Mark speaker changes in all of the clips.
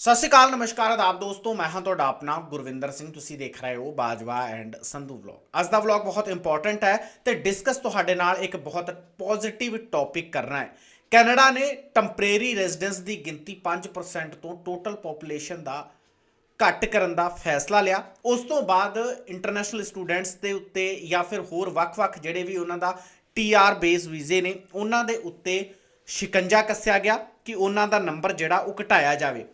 Speaker 1: ਸਤਿ ਸ਼੍ਰੀ ਅਕਾਲ, ਨਮਸਕਾਰ ਆਦਾਬ ਦੋਸਤੋ, ਮੈਂ ਹਾਂ ਤੁਹਾਡਾ ਆਪਣਾ ਗੁਰਵਿੰਦਰ ਸਿੰਘ। ਤੁਸੀਂ ਦੇਖ ਰਹੇ ਹੋ ਬਾਜਵਾ ਐਂਡ ਸੰਧੂ ਵਲੌਗ ਅੱਜ ਦਾ ਵਲੌਗ ਬਹੁਤ ਇੰਪੋਰਟੈਂਟ ਹੈ ਤੇ ਡਿਸਕਸ ਤੁਹਾਡੇ ਨਾਲ ਇੱਕ ਬਹੁਤ ਪੋਜ਼ਿਟਿਵ ਟੌਪਿਕ ਕਰਨਾ ਹੈ। ਕੈਨੇਡਾ ਨੇ ਟੈਂਪਰੇਰੀ ਰੈਜ਼ੀਡੈਂਸ ਦੀ ਗਿਣਤੀ 5% ਤੋਂ ਟੋਟਲ ਪੋਪੂਲੇਸ਼ਨ ਦਾ ਘੱਟ ਕਰਨ ਦਾ ਫੈਸਲਾ ਲਿਆ। ਉਸ ਤੋਂ ਬਾਅਦ ਇੰਟਰਨੈਸ਼ਨਲ ਸਟੂਡੈਂਟਸ ਦੇ ਉੱਤੇ ਜਾਂ ਫਿਰ ਹੋਰ ਵੱਖ-ਵੱਖ ਜਿਹੜੇ ਵੀ ਉਹਨਾਂ ਦਾ ਟੀਆਰ ਬੇਸ ਵੀਜ਼ੇ ਨੇ, ਉਹਨਾਂ ਦੇ ਉੱਤੇ ਸ਼ਿਕੰਜਾ ਕੱਸਿਆ ਗਿਆ ਕਿ ਉਹਨਾਂ ਦਾ ਨੰਬਰ ਜਿਹੜਾ ਉਹ ਘਟਾਇਆ ਜਾਵੇ।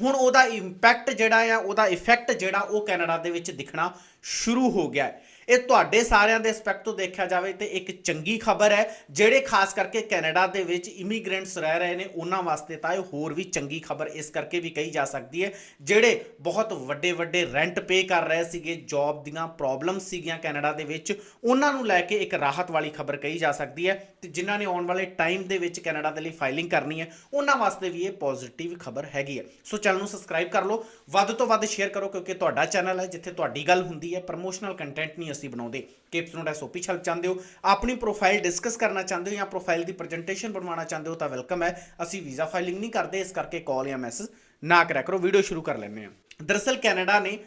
Speaker 1: ਹੁਣ ਉਹਦਾ ਇੰਪੈਕਟ ਜਿਹੜਾ ਆ, ਉਹਦਾ ਇਫੈਕਟ ਜਿਹੜਾ ਉਹ ਕੈਨੇਡਾ ਦੇ ਵਿੱਚ ਦਿਖਣਾ ਸ਼ੁਰੂ ਹੋ ਗਿਆ ਹੈ। ਇਹ ਤੁਹਾਡੇ ਸਾਰਿਆਂ ਦੇ ਐਸਪੈਕਟ ਤੋਂ ਦੇਖਿਆ ਜਾਵੇ ਤੇ ਇੱਕ ਚੰਗੀ ਖਬਰ ਹੈ, ਜਿਹੜੇ ਖਾਸ ਕਰਕੇ ਕੈਨੇਡਾ ਦੇ ਵਿੱਚ ਇਮੀਗ੍ਰੈਂਟਸ ਰਹਿ ਰਹੇ ਨੇ, ਉਹਨਾਂ ਵਾਸਤੇ ਤਾਂ ਇਹ ਹੋਰ ਵੀ ਚੰਗੀ ਖਬਰ ਇਸ ਕਰਕੇ ਵੀ ਕਹੀ ਜਾ ਸਕਦੀ ਹੈ। ਜਿਹੜੇ ਬਹੁਤ ਵੱਡੇ ਵੱਡੇ ਰੈਂਟ ਪੇ ਕਰ ਰਹੇ ਸੀਗੇ ਜੌਬ ਦੀਆਂ ਪ੍ਰੋਬਲਮਸ ਸੀਗੀਆਂ ਕੈਨੇਡਾ ਦੇ ਵਿੱਚ, ਉਹਨਾਂ ਨੂੰ ਲੈ ਕੇ ਇੱਕ ਰਾਹਤ ਵਾਲੀ ਖਬਰ ਕਹੀ ਜਾ ਸਕਦੀ ਹੈ ਤੇ ਜਿਨ੍ਹਾਂ ਨੇ ਆਉਣ ਵਾਲੇ ਟਾਈਮ ਦੇ ਵਿੱਚ ਕੈਨੇਡਾ ਦੇ ਲਈ ਫਾਈਲਿੰਗ ਕਰਨੀ ਹੈ, ਉਹਨਾਂ ਵਾਸਤੇ ਵੀ ਇਹ ਪੋਜ਼ਿਟਿਵ ਖਬਰ ਹੈਗੀ ਹੈ। ਸੋ ਚੈਨਲ ਨੂੰ ਸਬਸਕ੍ਰਾਈਬ ਕਰ ਲਓ, ਵੱਧ ਤੋਂ ਵੱਧ ਸ਼ੇਅਰ ਕਰੋ ਕਿਉਂਕਿ ਤੁਹਾਡਾ ਚੈਨਲ ਹੈ, ਜਿੱਥੇ ਤੁਹਾਡੀ ਗੱਲ ਹੁੰਦੀ ਹੈ ਪ੍ਰਮੋਸ਼ਨਲ ਕੰਟੈਂਟ ਨਹੀਂ ਅਸੀਂ ਬਣਾਉਂਦੇ। ਕਿਪਸ ਨੂੰ ਐਸਓਪੀ ਛਲ ਚਾਹੁੰਦੇ ਹੋ, ਆਪਣੀ ਪ੍ਰੋਫਾਈਲ ਡਿਸਕਸ ਕਰਨਾ ਚਾਹੁੰਦੇ ਹੋ ਜਾਂ ਪ੍ਰੋਫਾਈਲ ਦੀ ਪ੍ਰੈਜੈਂਟੇਸ਼ਨ ਬਣਵਾਉਣਾ ਚਾਹੁੰਦੇ ਹੋ ਤਾਂ ਵੈਲਕਮ ਹੈ। ਅਸੀਂ ਵੀਜ਼ਾ ਫਾਈਲਿੰਗ ਨਹੀਂ ਕਰਦੇ, ਇਸ ਕਰਕੇ ਕਾਲ ਜਾਂ ਮੈਸੇਜ ਨਾ ਕਰਿਆ ਕਰੋ ਵੀਡੀਓ ਸ਼ੁਰੂ ਕਰ ਲੈਂਦੇ ਹਾਂ। ਦਰਅਸਲ ਕੈਨੇਡਾ ਨੇ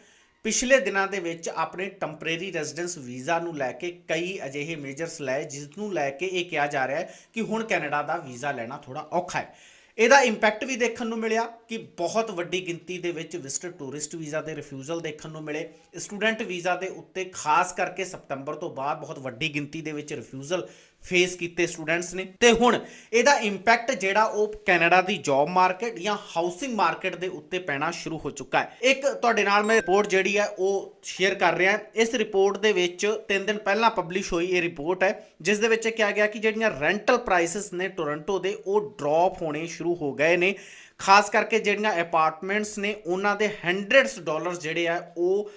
Speaker 1: ਪਿਛਲੇ ਦਿਨਾਂ ਦੇ ਵਿੱਚ ਆਪਣੇ ਟੈਂਪਰੇਰੀ ਰੈਜ਼ੀਡੈਂਸ ਵੀਜ਼ਾ ਨੂੰ ਲੈ ਕੇ ਕਈ ਅਜਿਹੇ ਮੇਜਰਸ ਲਏ, ਜਿਸ ਨੂੰ ਲੈ ਕੇ ਇਹ ਕਿਹਾ ਜਾ ਰਿਹਾ ਹੈ ਕਿ ਹੁਣ ਕੈਨੇਡਾ ਦਾ ਵੀਜ਼ਾ ਲੈਣਾ ਥੋੜਾ ਔਖਾ ਹੈ। ਇਹਦਾ ਇੰਪੈਕਟ ਵੀ ਦੇਖਣ ਨੂੰ ਮਿਲਿਆ ਕਿ ਬਹੁਤ ਵੱਡੀ ਗਿਣਤੀ ਦੇ ਵਿੱਚ ਵਿਜ਼ਟਰ ਟੂਰਿਸਟ ਵੀਜ਼ਾ ਦੇ ਰਿਫਿਊਜ਼ਲ ਦੇਖਣ ਨੂੰ ਮਿਲੇ। ਸਟੂਡੈਂਟ ਵੀਜ਼ਾ ਦੇ ਉੱਤੇ ਖਾਸ ਕਰਕੇ ਸਤੰਬਰ ਤੋਂ ਬਾਅਦ ਬਹੁਤ ਵੱਡੀ ਗਿਣਤੀ ਦੇ ਵਿੱਚ ਰਿਫਿਊਜ਼ਲ ਫੇਸ ਕੀਤੇ ਸਟੂਡੈਂਟਸ ਨੇ। ਤੇ ਹੁਣ ਇਹਦਾ ਇੰਪੈਕਟ ਜਿਹੜਾ ਉਹ ਕੈਨੇਡਾ ਦੀ ਜੌਬ ਮਾਰਕੀਟ ਜਾਂ ਹਾਊਸਿੰਗ ਮਾਰਕੀਟ ਦੇ ਉੱਤੇ ਪੈਣਾ ਸ਼ੁਰੂ ਹੋ ਚੁੱਕਾ ਹੈ। ਇੱਕ ਤੁਹਾਡੇ ਨਾਲ ਮੈਂ ਰਿਪੋਰਟ ਜਿਹੜੀ ਹੈ ਉਹ ਸ਼ੇਅਰ ਕਰ ਰਿਹਾ ਇਸ ਰਿਪੋਰਟ ਦੇ ਵਿੱਚ 3 ਦਿਨ ਪਹਿਲਾਂ ਪਬਲਿਸ਼ ਹੋਈ ਇਹ ਰਿਪੋਰਟ ਹੈ, ਜਿਸ ਦੇ ਵਿੱਚ ਇਹ ਕਿਹਾ ਗਿਆ ਕਿ ਜਿਹੜੀਆਂ ਰੈਂਟਲ ਪ੍ਰਾਈਸਸ ਨੇ ਟੋਰਾਂਟੋ ਦੇ, ਉਹ ਡ੍ਰੌਪ ਹੋਣੇ ਸ਼ੁਰੂ ਹੋ ਗਏ ਨੇ। ਖਾਸ ਕਰਕੇ ਜਿਹੜੀਆਂ ਅਪਾਰਟਮੈਂਟਸ ਨੇ, ਉਹਨਾਂ ਦੇ ਹੰਡਰਡਸ ਡਾਲਰਸ ਜਿਹੜੇ ਆ, ਉਹ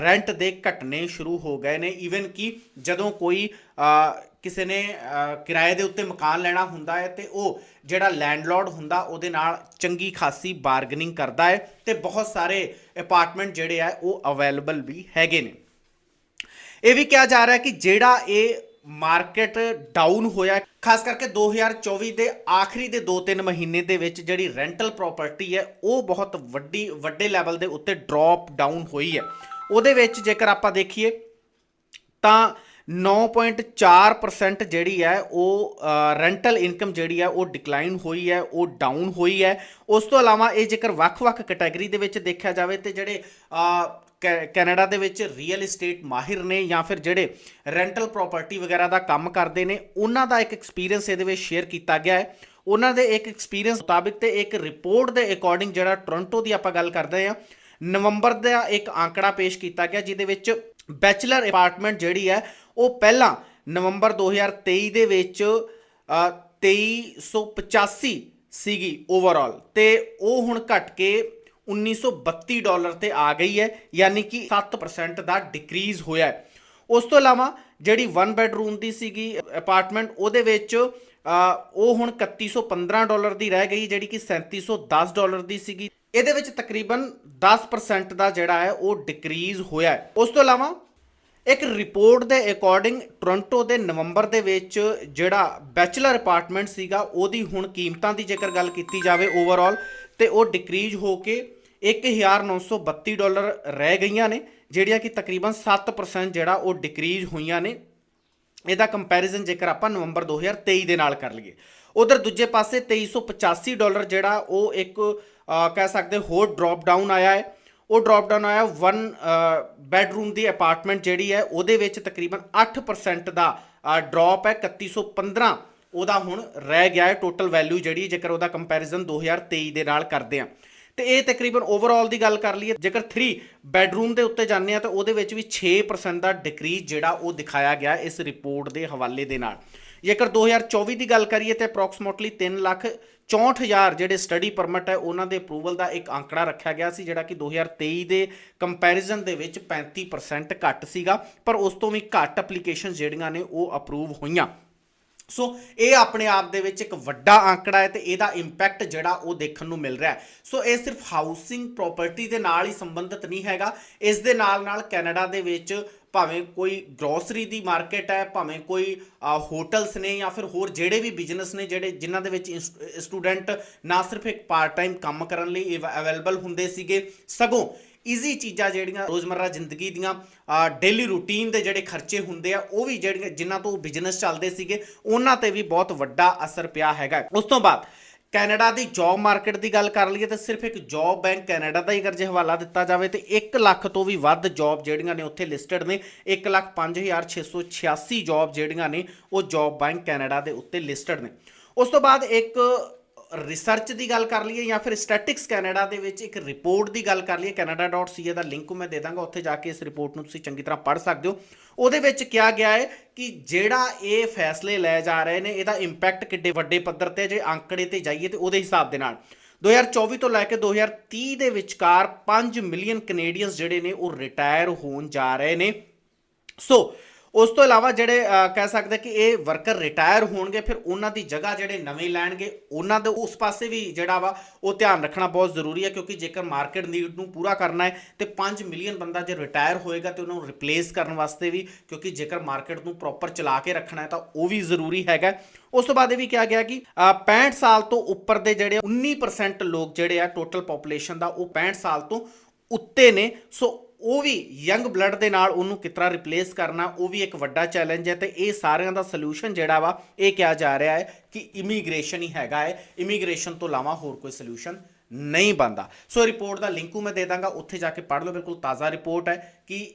Speaker 1: ਰੈਂਟ ਦੇ ਘਟਨੇ ਸ਼ੁਰੂ ਹੋ ਗਏ ਨੇ। ਈਵਨ ਕਿ ਜਦੋਂ ਕੋਈ ਕਿਸੇ ਨੇ ਕਿਰਾਏ ਦੇ ਉੱਤੇ ਮਕਾਨ ਲੈਣਾ ਹੁੰਦਾ ਹੈ ਤੇ ਉਹ ਜਿਹੜਾ ਲੈਂਡਲੋਰਡ ਹੁੰਦਾ, ਉਹਦੇ ਨਾਲ ਚੰਗੀ ਖਾਸੀ ਬਾਰਗਨਿੰਗ ਕਰਦਾ ਹੈ ਤੇ ਬਹੁਤ ਸਾਰੇ ਅਪਾਰਟਮੈਂਟ ਜਿਹੜੇ ਆ, ਉਹ ਅਵੇਲੇਬਲ ਵੀ ਹੈਗੇ ਨੇ। ਇਹ ਵੀ ਕਿਹਾ ਜਾ ਰਿਹਾ ਹੈ ਕਿ ਜਿਹੜਾ ਇਹ ਮਾਰਕੀਟ ਡਾਊਨ ਹੋਇਆ ਖਾਸ ਕਰਕੇ 2024 ਦੇ ਆਖਰੀ ਦੇ 2-3 ਮਹੀਨੇ ਦੇ ਵਿੱਚ ਜਿਹੜੀ ਰੈਂਟਲ ਪ੍ਰਾਪਰਟੀ ਹੈ, ਉਹ ਬਹੁਤ ਵੱਡੀ, ਵੱਡੇ ਲੈਵਲ ਦੇ ਉੱਤੇ ਡ੍ਰੌਪ ਡਾਊਨ ਹੋਈ ਹੈ। ਉਹਦੇ ਵਿੱਚ ਜੇਕਰ ਆਪਾਂ ਦੇਖੀਏ, ਤਾਂ 9.4% ਜਿਹੜੀ ਹੈ, ਉਹ ਰੈਂਟਲ ਇਨਕਮ ਜਿਹੜੀ ਹੈ, ਉਹ ਡਿਕਲਾਈਨ ਹੋਈ ਹੈ, ਉਹ ਡਾਊਨ ਹੋਈ ਹੈ। ਉਸ ਤੋਂ ਇਲਾਵਾ ਇਹ ਜੇਕਰ ਵੱਖ-ਵੱਖ ਕੈਟਾਗਰੀ ਦੇ ਵਿੱਚ ਦੇਖਿਆ ਜਾਵੇ ਤੇ ਜਿਹੜੇ ਕੈਨੇਡਾ ਦੇ ਵਿੱਚ ਰੀਅਲ ਏਸਟੇਟ ਮਾਹਿਰ ਨੇ ਜਾਂ ਫਿਰ ਜਿਹੜੇ ਰੈਂਟਲ ਪ੍ਰਾਪਰਟੀ ਵਗੈਰਾ ਦਾ ਕੰਮ ਕਰਦੇ ਨੇ ਉਹਨਾਂ ਦਾ ਇੱਕ ਐਕਸਪੀਰੀਅੰਸ ਇਹਦੇ ਵਿੱਚ ਸ਼ੇਅਰ ਕੀਤਾ ਗਿਆ ਹੈ। ਉਹਨਾਂ ਦੇ ਇੱਕ ਐਕਸਪੀਰੀਅੰਸ ਮੁਤਾਬਿਕ ਤੇ ਇੱਕ ਰਿਪੋਰਟ ਦੇ ਅਕੋਰਡਿੰਗ ਜਿਹੜਾ ਟੋਰਾਂਟੋ ਦੀ ਆਪਾਂ ਗੱਲ ਕਰਦੇ ਹਾਂ ਨਵੰਬਰ ਦਾ ਇੱਕ ਆંકੜਾ ਪੇਸ਼ ਕੀਤਾ ਗਿਆ ਜਿਹਦੇ ਵਿੱਚ ਬੈਚਲਰ ਅਪਾਰਟਮੈਂਟ ਜਿਹੜੀ ਹੈ ਉਹ ਪਹਿਲਾਂ ਨਵੰਬਰ 2023 ਦੇ ਵਿੱਚ ਅ, 2385 ਸੀਗੀ ਓਵਰਆਲ ਤੇ ਉਹ ਹੁਣ ਘਟ ਕੇ 1932 ਡਾਲਰ ਤੇ ਆ ਗਈ ਹੈ, ਯਾਨੀ ਕਿ 7% ਦਾ ਡਿਕਰੀਜ਼ ਹੋਇਆ ਹੈ। ਉਸ ਤੋਂ ਇਲਾਵਾ ਜਿਹੜੀ 1 ਬੈਡਰੂਮ ਦੀ ਸੀਗੀ ਅਪਾਰਟਮੈਂਟ ਉਹਦੇ ਵਿੱਚ ਉਹ ਹੁਣ 3115 ਡਾਲਰ ਦੀ ਰਹਿ ਗਈ, ਜਿਹੜੀ ਕਿ 3710 ਡਾਲਰ ਦੀ ਸੀਗੀ। ਇਹਦੇ ਵਿੱਚ ਤਕਰੀਬਨ 10% ਦਾ ਜਿਹੜਾ ਹੈ, ਉਹ ਡਿਕਰੀਜ਼ ਹੋਇਆ ਹੈ। ਉਸ ਤੋਂ ਇਲਾਵਾ ਇੱਕ ਰਿਪੋਰਟ ਦੇ ਅਕੋਰਡਿੰਗ ਟੋਰਾਂਟੋ ਦੇ ਨਵੰਬਰ ਦੇ ਵਿੱਚ ਜਿਹੜਾ ਬੈਚਲਰ ਅਪਾਰਟਮੈਂਟ ਸੀਗਾ, ਉਹਦੀ ਹੁਣ ਕੀਮਤਾਂ ਦੀ ਜੇਕਰ ਗੱਲ ਕੀਤੀ ਜਾਵੇ ਓਵਰਆਲ ਤੇ ਉਹ ਡਿਕਰੀਜ਼ ਹੋ ਕੇ 1932 ਡਾਲਰ ਰਹਿ ਗਈਆਂ ਨੇ, ਜਿਹੜੀਆਂ ਕਿ ਤਕਰੀਬਨ 7% ਜਿਹੜਾ ਉਹ ਡਿਕਰੀਜ਼ ਹੋਈਆਂ ਨੇ। ਇਹਦਾ ਕੰਪੈਰੀਜ਼ਨ ਜੇਕਰ ਆਪਾਂ ਨਵੰਬਰ 2023 ਦੇ ਨਾਲ ਕਰ ਲਈਏ। ਉਧਰ ਦੂਜੇ ਪਾਸੇ 2385 ਡਾਲਰ ਜਿਹੜਾ ਉਹ ਇੱਕ ਕਹਿ ਸਕਦੇ ਹੋਰ ਡ੍ਰੌਪ ਡਾਊਨ ਆਇਆ ਹੈ। ਉਹ ਡ੍ਰੌਪ ਡਾਊਨ ਆਇਆ ਵਨ ਬੈਡਰੂਮ ਦੀ ਅਪਾਰਟਮੈਂਟ ਜਿਹੜੀ ਹੈ, ਉਹਦੇ ਵਿੱਚ ਤਕਰੀਬਨ 8% ਦਾ ਡ੍ਰੌਪ ਹੈ। 3115 ਉਹਦਾ ਹੁਣ ਰਹਿ ਗਿਆ ਹੈ ਟੋਟਲ ਵੈਲਿਊ ਜਿਹੜੀ, ਜੇਕਰ ਉਹਦਾ ਕੰਪੈਰੀਜ਼ਨ 2023 ਦੇ ਨਾਲ ਕਰਦੇ ਆ ਤੇ ਇਹ ਤਕਰੀਬਨ ਓਵਰਆਲ ਦੀ ਗੱਲ ਕਰ ਲਈਏ, ਜੇਕਰ 3 ਬੈਡਰੂਮ ਦੇ ਉੱਤੇ ਜਾਂਦੇ ਆ ਤਾਂ ਉਹਦੇ ਵਿੱਚ ਵੀ 6% ਦਾ ਡਿਕਰੀਜ਼ ਜਿਹੜਾ ਉਹ ਦਿਖਾਇਆ ਗਿਆ ਇਸ ਰਿਪੋਰਟ ਦੇ ਹਵਾਲੇ ਦੇ ਨਾਲ। ਜੇਕਰ 2024 ਦੀ ਗੱਲ ਕਰੀਏ, ਤੇ ਅਪਰੋਕਸੀਮੇਟਲੀ 3 ਲੱਖ 64000 ਜਿਹੜੇ ਸਟੱਡੀ ਪਰਮਿਟ ਹੈ, ਉਹਨਾਂ ਦੇ ਅਪਰੂਵਲ ਦਾ ਇੱਕ ਅੰਕੜਾ ਰੱਖਿਆ ਗਿਆ ਸੀ, ਜਿਹੜਾ ਕਿ 2023 ਦੇ ਕੰਪੈਰੀਜ਼ਨ ਦੇ ਵਿੱਚ 35% ਘੱਟ ਸੀਗਾ। ਪਰ ਉਸ ਤੋਂ ਵੀ ਘੱਟ ਐਪਲੀਕੇਸ਼ਨ ਜਿਹੜੀਆਂ ਨੇ, ਉਹ ਅਪਰੂਵ ਹੋਈਆਂ। ਸੋ ਇਹ ਆਪਣੇ ਆਪ ਦੇ ਵਿੱਚ ਇੱਕ ਵੱਡਾ ਅੰਕੜਾ ਹੈ ਤੇ ਇਹਦਾ ਇੰਪੈਕਟ ਜਿਹੜਾ ਉਹ ਦੇਖਣ ਨੂੰ ਮਿਲ ਰਿਹਾ ਹੈ। ਸੋ ਇਹ ਸਿਰਫ ਹਾਊਸਿੰਗ ਪ੍ਰਾਪਰਟੀ ਦੇ ਨਾਲ ਹੀ ਸੰਬੰਧਿਤ ਨਹੀਂ ਹੈਗਾ। ਇਸ ਦੇ ਨਾਲ ਨਾਲ ਕੈਨੇਡਾ ਦੇ ਵਿੱਚ ਭਾਵੇਂ ਕੋਈ ਗਰੋਸਰੀ ਦੀ ਮਾਰਕੀਟ ਹੈ, ਭਾਵੇਂ ਕੋਈ ਹੋਟਲਸ ਨੇ ਜਾਂ ਫਿਰ ਹੋਰ ਜਿਹੜੇ ਵੀ ਬਿਜ਼ਨਸ ਨੇ ਜਿਹੜੇ ਜਿਨ੍ਹਾਂ ਦੇ ਵਿੱਚ ਸਟੂਡੈਂਟ ਨਾ ਸਿਰਫ ਇੱਕ ਪਾਰਟ ਟਾਈਮ ਕੰਮ ਕਰਨ ਲਈ ਅਵੇਲੇਬਲ ਹੁੰਦੇ ਸੀਗੇ, ਸਗੋਂ ਈਜ਼ੀ ਚੀਜ਼ਾਂ ਜਿਹੜੀਆਂ ਰੋਜ਼ਮਰਰਾ ਜ਼ਿੰਦਗੀ ਦੀਆਂ ਡੇਲੀ ਰੂਟੀਨ ਦੇ ਜਿਹੜੇ ਖਰਚੇ ਹੁੰਦੇ ਆ, ਉਹ ਵੀ ਜਿਹੜੀਆਂ, ਜਿਨ੍ਹਾਂ ਤੋਂ ਬਿਜ਼ਨਸ ਚੱਲਦੇ ਸੀਗੇ, ਉਹਨਾਂ ਤੇ ਵੀ ਬਹੁਤ ਵੱਡਾ ਅਸਰ ਪਿਆ ਹੈਗਾ। ਉਸ ਤੋਂ ਬਾਅਦ ਕੈਨੇਡਾ ਦੀ ਜੌਬ ਮਾਰਕੀਟ ਦੀ ਗੱਲ ਕਰ ਲਈਏ ਤਾਂ ਸਿਰਫ ਇੱਕ ਜੌਬ ਬੈਂਕ ਕੈਨੇਡਾ ਦਾ ਹੀ ਅਗਰ ਜੇ ਹਵਾਲਾ ਦਿੱਤਾ ਜਾਵੇ ਤੇ 1 ਲੱਖ ਤੋਂ ਵੀ ਵੱਧ ਜੌਬ ਜਿਹੜੀਆਂ ਨੇ ਉੱਥੇ ਲਿਸਟਡ ਨੇ 1 ਲੱਖ 5686 ਜੌਬ ਜਿਹੜੀਆਂ ਨੇ, ਉਹ ਜੌਬ ਬੈਂਕ ਕੈਨੇਡਾ ਦੇ ਉੱਤੇ ਲਿਸਟਡ ਨੇ। ਉਸ ਤੋਂ ਬਾਅਦ ਇੱਕ ਰਿਸਰਚ ਦੀ ਗੱਲ ਕਰ ਲਈਏ ਜਾਂ ਫਿਰ ਸਟੈਟਿਕਸ ਕੈਨੇਡਾ ਦੇ ਵਿੱਚ ਇੱਕ ਰਿਪੋਰਟ ਦੀ ਗੱਲ ਕਰ ਲਈਏ, canada.ca ਦਾ ਲਿੰਕ ਮੈਂ ਦੇ ਦਾਂਗਾ, ਉੱਥੇ ਜਾ ਕੇ ਇਸ ਰਿਪੋਰਟ ਨੂੰ ਤੁਸੀਂ ਚੰਗੀ ਤਰ੍ਹਾਂ ਪੜ੍ਹ ਸਕਦੇ ਹੋ। ਉਹਦੇ ਵਿੱਚ ਕਿਹਾ ਗਿਆ ਹੈ ਕਿ ਜਿਹੜਾ ਇਹ ਫੈਸਲੇ ਲੈ ਜਾ ਰਹੇ ਨੇ, ਇਹਦਾ ਇੰਪੈਕਟ ਕਿੱਡੇ ਵੱਡੇ ਪੱਧਰ ਤੇ ਜੇ ਅੰਕੜੇ ਤੇ ਜਾਈਏ ਤੇ ਉਹਦੇ ਹਿਸਾਬ ਦੇ ਨਾਲ। 2024 ਤੋਂ ਲੈ ਕੇ 2030 ਦੇ ਵਿਚਕਾਰ 5 ਮਿਲੀਅਨ ਕੈਨੇਡੀਅਨਸ ਜਿਹੜੇ ਨੇ ਉਹ ਰਿਟਾਇਰ ਹੋਣ ਜਾ ਰਹੇ ਨੇ। ਸੋ ਉਸ ਤੋਂ ਇਲਾਵਾ ਜਿਹੜੇ ਕਹਿ ਸਕਦੇ ਕਿ ਇਹ ਵਰਕਰ ਰਿਟਾਇਰ ਹੋਣਗੇ ਫਿਰ ਉਹਨਾਂ ਦੀ ਜਗ੍ਹਾ ਜਿਹੜੇ ਨਵੇਂ ਲੈਣਗੇ ਉਹਨਾਂ ਦੇ ਉਸ ਪਾਸੇ ਵੀ ਜਿਹੜਾ ਵਾ ਉਹ ਧਿਆਨ ਰੱਖਣਾ ਬਹੁਤ ਜ਼ਰੂਰੀ ਹੈ ਕਿਉਂਕਿ ਜੇਕਰ ਮਾਰਕੀਟ ਨੀਡ ਨੂੰ ਪੂਰਾ ਕਰਨਾ ਹੈ ਤੇ 5 ਮਿਲੀਅਨ ਬੰਦਾ ਜੇ ਰਿਟਾਇਰ ਹੋਏਗਾ ਤੇ ਉਹਨਾਂ ਨੂੰ ਰਿਪਲੇਸ ਕਰਨ ਵਾਸਤੇ ਵੀ ਕਿਉਂਕਿ ਜੇਕਰ ਮਾਰਕੀਟ ਨੂੰ ਪ੍ਰੋਪਰ ਚਲਾ ਕੇ ਰੱਖਣਾ ਹੈ ਤਾਂ ਉਹ ਵੀ ਜ਼ਰੂਰੀ ਹੈਗਾ ਉਸ ਤੋਂ ਬਾਅਦ ਇਹ ਵੀ ਕਿਹਾ ਗਿਆ ਕਿ ਅਹ, 65 ਸਾਲ ਤੋਂ ਉੱਪਰ ਦੇ ਜਿਹੜੇ 19% ਲੋਕ ਜਿਹੜੇ ਆ ਟੋਟਲ ਪੋਪੂਲੇਸ਼ਨ ਦਾ ਉਹ 65 ਸਾਲ ਤੋਂ ਉੱਤੇ ਨੇ। ਸੋ ਉਹ ਵੀ ਯੰਗ ਬਲੱਡ ਦੇ ਨਾਲ ਉਹਨੂੰ ਕਿਤਰਾ ਰਿਪਲੇਸ ਕਰਨਾ, ਉਹ ਵੀ ਇੱਕ ਵੱਡਾ ਚੈਲੰਜ ਹੈ ਤੇ ਇਹ ਸਾਰਿਆਂ ਦਾ ਸੋਲੂਸ਼ਨ ਜਿਹੜਾ ਵਾ, ਇਹ ਕਿਹਾ ਜਾ ਰਿਹਾ ਹੈ ਕਿ ਇਮੀਗ੍ਰੇਸ਼ਨ ਹੀ ਹੈਗਾ ਹੈ। ਇਮੀਗ੍ਰੇਸ਼ਨ ਤੋਂ ਇਲਾਵਾ ਹੋਰ ਕੋਈ ਸੋਲੂਸ਼ਨ ਨਹੀਂ ਬਣਦਾ। ਸੋ ਰਿਪੋਰਟ ਦਾ ਲਿੰਕ ਮੈਂ ਦੇ ਦਾਂਗਾ, ਉੱਥੇ ਜਾ ਕੇ ਪੜ੍ਹ ਲਓ, ਬਿਲਕੁਲ ਤਾਜ਼ਾ ਰਿਪੋਰਟ ਹੈ ਕਿ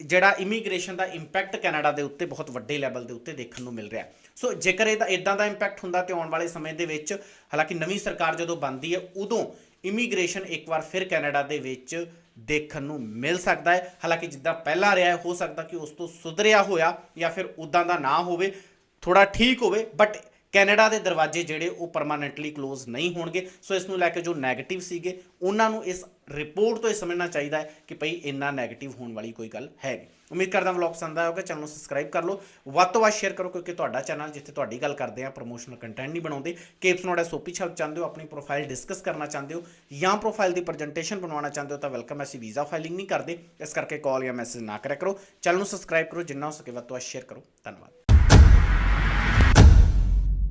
Speaker 1: ਜਿਹੜਾ ਇਮੀਗ੍ਰੇਸ਼ਨ ਦਾ ਇੰਪੈਕਟ ਕੈਨੇਡਾ ਦੇ ਉੱਤੇ ਬਹੁਤ ਵੱਡੇ ਲੈਵਲ ਦੇ ਉੱਤੇ ਦੇਖਣ ਨੂੰ ਮਿਲ ਰਿਹਾ ਸੋ ਜੇਕਰ ਇਹਦਾ ਇਦਾਂ ਦਾ ਇੰਪੈਕਟ ਹੁੰਦਾ ਤੇ ਆਉਣ ਵਾਲੇ ਸਮੇਂ ਦੇ ਵਿੱਚ, ਹਾਲਾਂਕਿ ਨਵੀਂ ਸਰਕਾਰ ਜਦੋਂ ਬਣਦੀ ਹੈ, ਉਦੋਂ ਇਮੀਗ੍ਰੇਸ਼ਨ ਇੱਕ ਵਾਰ ਫਿਰ ਕੈਨੇਡਾ ਦੇ ਵਿੱਚ ਦੇਖਣ ਨੂੰ ਮਿਲ ਸਕਦਾ ਹੈ। ਹਾਲਾਂਕਿ ਜਿੱਦਾਂ ਪਹਿਲਾਂ ਰਿਹਾ ਹੈ, ਹੋ ਸਕਦਾ ਕਿ ਉਸ ਤੋਂ ਸੁਧਰਿਆ ਹੋਇਆ ਜਾਂ ਫਿਰ ਉਦਾਂ ਦਾ ਨਾ ਹੋਵੇ ਥੋੜਾ ਠੀਕ ਹੋਵੇ ਬਟ ਕੈਨੇਡਾ ਦੇ ਦਰਵਾਜ਼ੇ ਜਿਹੜੇ ਉਹ ਪਰਮਾਨੈਂਟਲੀ ਕਲੋਜ਼ ਨਹੀਂ ਹੋਣਗੇ। ਸੋ ਇਸ ਨੂੰ ਲੈ ਕੇ ਜੋ 네ਗੇਟਿਵ ਸੀਗੇ, ਉਹਨਾਂ ਨੂੰ ਇਸ ਰਿਪੋਰਟ ਤੋਂ ਇਹ ਸਮਝਣਾ ਚਾਹੀਦਾ ਹੈ ਕਿ ਭਈ ਇੰਨਾ 네ਗੇਟਿਵ ਹੋਣ ਵਾਲੀ ਕੋਈ ਗੱਲ ਹੈ ਨਹੀਂ। ਉਮੀਦ ਕਰਦਾ ਵਲੌਗ ਪਸੰਦ ਆਇਆ ਹੋਵੇਗਾ ਚੈਨਲ ਨੂੰ ਸਬਸਕ੍ਰਾਈਬ ਕਰ ਲਓ। ਵੱਧ ਤੋਂ ਵੱਧ ਸ਼ੇਅਰ ਕਰੋ, ਕਿਉਂਕਿ ਤੁਹਾਡਾ ਚੈਨਲ ਜਿੱਥੇ ਤੁਹਾਡੀ ਗੱਲ ਕਰਦੇ ਆ ਪ੍ਰੋਮੋਸ਼ਨਲ ਕੰਟੈਂਟ ਨਹੀਂ ਬਣਾਉਂਦੇ। ਕੇਪਸ ਨੋਟ ਐਸਓਪੀ ਛਾਪ ਚਾਹੁੰਦੇ ਹੋ, ਆਪਣੀ ਪ੍ਰੋਫਾਈਲ ਡਿਸਕਸ ਕਰਨਾ ਚਾਹੁੰਦੇ ਹੋ ਜਾਂ ਪ੍ਰੋਫਾਈਲ ਦੀ ਪ੍ਰੈਜੈਂਟੇਸ਼ਨ ਬਣਾਉਣਾ ਚਾਹੁੰਦੇ ਹੋ, ਤਾਂ ਵੈਲਕਮ ਅਸੀਂ ਵੀਜ਼ਾ ਫਾਈਲਿੰਗ ਨਹੀਂ ਕਰਦੇ। ਇਸ ਕਰਕੇ ਕਾਲ ਜਾਂ ਮੈਸੇਜ ਨਾ ਕਰਿਆ ਕਰੋ। ਚੈਨਲ ਨੂੰ ਸਬਸਕ੍ਰਾਈਬ ਕਰੋ, ਜਿੰਨਾ ਹੋ ਸਕੇ ਵੱਧ ਤੋਂ ਵੱਧ ਸ਼ੇਅਰ ਕਰੋ। ਧੰਨਵਾਦ।